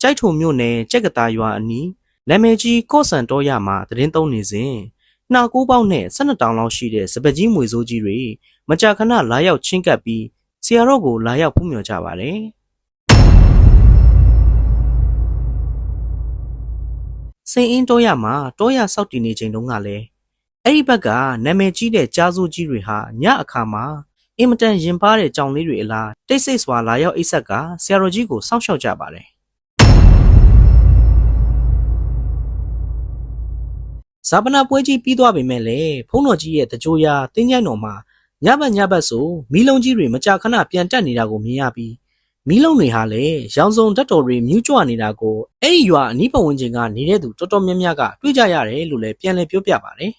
ကြိုက်ထုံမြို့နယ်ကြက်ကတာရွာအနီးနာမည်ကြီးကော့ဆန်တော်ရမှာသတင်းသုံးနေစဉ်နှာကိုးပေါက်နဲ့12တောင်လောက်ရှိတဲ့စပကြီးမွေစိုးကြီးတွေမကြာခဏလာရောက်ချင်းကပ်ပြီးဆရာတော်ကိုလာရောက်ဖူးမြော်ကြပါတယ်စိန်အင်းတော်ရမှာတော်ရစောက်တည်နေချိန်တုန်းကလည်းအဲ့ဒီဘက်ကနာမည်ကြီးတဲ့ကြားစိုးကြီးတွေဟာညအခါမှာအင်မတန်ရင်ပါတဲ့ကြောင်လေးတွေအလားတိတ်ဆိတ်စွာလာရောက်အိတ်ဆက်ကဆရာတော်ကြီးကိုစောင့်ရှောက်ကြပါတယ် ဇာပနာပွဲကြီးပြီးသွားပေမဲ့လည်းဖုံးတော်ကြီးရဲ့တကြိုးရာတင်းကြိုင်တော်မှာညဘက်ညဘက်ဆိုမီးလုံးကြီးတွေမကြာခဏပြန်တက်နေတာကိုမြင်ရပြီးမီးလုံးတွေဟာလည်းရောင်စုံဓာတ်တော်တွေမြူးကြွနေတာကိုအဲ့ဒီရွာအနီးပတ်ဝန်းကျင်ကနေတဲ့သူတော်တော်များများကတွေ့ကြရတယ်လို့လည်းပြန်လည်ပြောပြပါတယ်